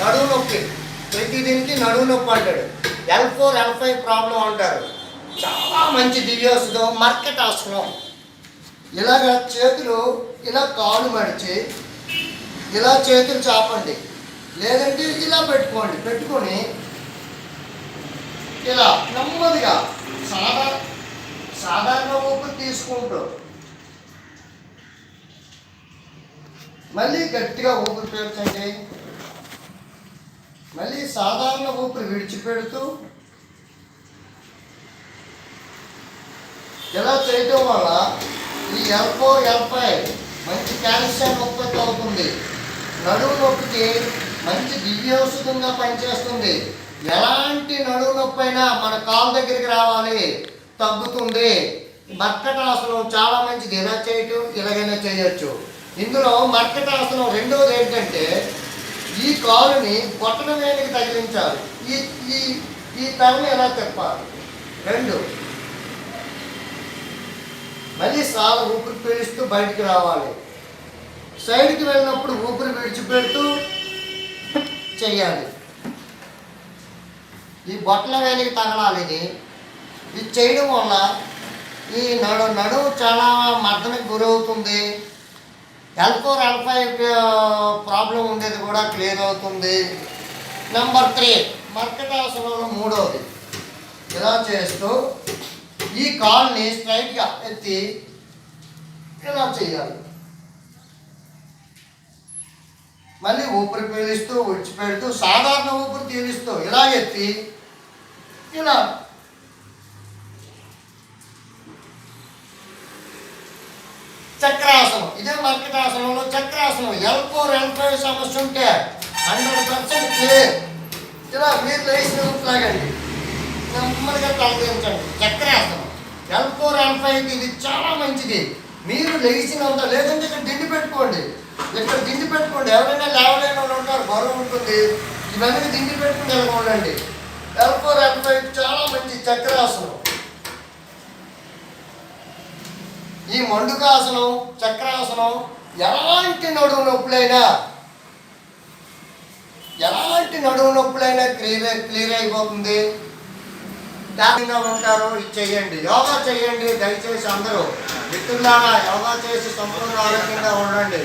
నడువు నొప్పి ప్రతి దీనికి నడువు నొప్పి అంటాడు. L four L five problem అంటారు. చాలా మంచి దివ్యోషధం మార్కెట్ ఆసనం ఇలాగ చేతులు ఇలా కాలు మడిచి ఇలా చేతులు చాపండి. లేదంటే ఇలా పెట్టుకోండి పెట్టుకొని ఇలా నెమ్మదిగా సాధారణ సాధారణ ఊపిరి తీసుకుంటూ మళ్ళీ గట్టిగా ఊపిరి పీల్చండి. మళ్ళీ సాధారణ ఊపిరి విడిచిపెడుతూ ఇలా చేయటం వల్ల ఈ ఎల్పో ఎల్పై మంచి కాల్షియం ఉత్పత్తి అవుతుంది. నడుము నొప్పికి మంచి దివ్యౌషధంగా పనిచేస్తుంది. ఎలాంటి నడుము నొప్పి అయినా మన కాలు దగ్గరికి రావాలి తగ్గుతుంది. మర్కటాసనం చాలా మంచిది. ఇలా చేయటం? ఇలాగైనా చేయొచ్చు. ఇందులో మర్కటాసనం రెండోది ఏంటంటే ఈ కాలుని బొట్టన వేలికి తగిలించాలి. ఈ ఈ ఈ తలని ఎలా చెప్పాలి రెండు. మళ్ళీ సాల ఊపిరి పీడిస్తూ బయటికి రావాలి. సైడ్కి వెళ్ళినప్పుడు ఊపిరి విడిచిపెడుతూ చెయ్యాలి. ఈ బొట్టల వేలికి తగలాలి ఇది. ఇది చేయడం వల్ల ఈ నడు నడువు చాలా మర్దనకు గురవుతుంది. ఎల్ఫోర్ ఎల్ ఫైవ్ ప్రాబ్లం ఉండేది కూడా క్లియర్ అవుతుంది. నెంబర్ త్రీ మర్కటాసనంలో మూడవది ఇలా చేస్తూ ఈ కాల్ని స్ట్రైట్గా ఎత్తి ఇలా చేయాలి. మళ్ళీ ఊపిరి పీలుస్తూ విడిచిపెడుతూ సాధారణ ఊపిరి తీరిస్తూ ఇలా ఎత్తి ఇలా చక్రాసనం. ఇదే మర్కటాసనంలో చక్రాసనం. ఎల్ ఫోర్ ఎల్ ఫైవ్ సమస్య ఉంటే హండ్రెడ్ పర్సెంట్ క్లియర్ ఇలా మీరు లేచిన లాగండి నెమ్మదిగా తగ్గించండి చక్రాసనం. ఎల్ ఫోర్ ఎల్ ఫైవ్ ఇది చాలా మంచిది. మీరు లేచినంత లేదంటే ఇక్కడ దిండి పెట్టుకోండి. ఇక్కడ దిండి పెట్టుకోండి. ఎవరైనా లేవలేని వాళ్ళు ఉంటారు. బరువు ఉంటుంది. ఇవన్నీ దిండి పెట్టుకుని వెళ్ళకండి ఎల్ ఫోర్ ఎల్ ఫైవ్ చాలా మంచి చక్రాసనం. ఈ మండుకాసనం చక్రాసనం ఎలాంటి నడుము నొప్పులైనా ఎలాంటి నడుము నొప్పులైనా క్లియర్ క్లియర్ అయిపోతుంది. ధ్యానంగా ఉంటారు ఇది చేయండి. యోగా చేయండి దయచేసి అందరూ. మిత్రులారా యోగా చేసి సంపూర్ణ ఆరోగ్యంగా ఉండండి.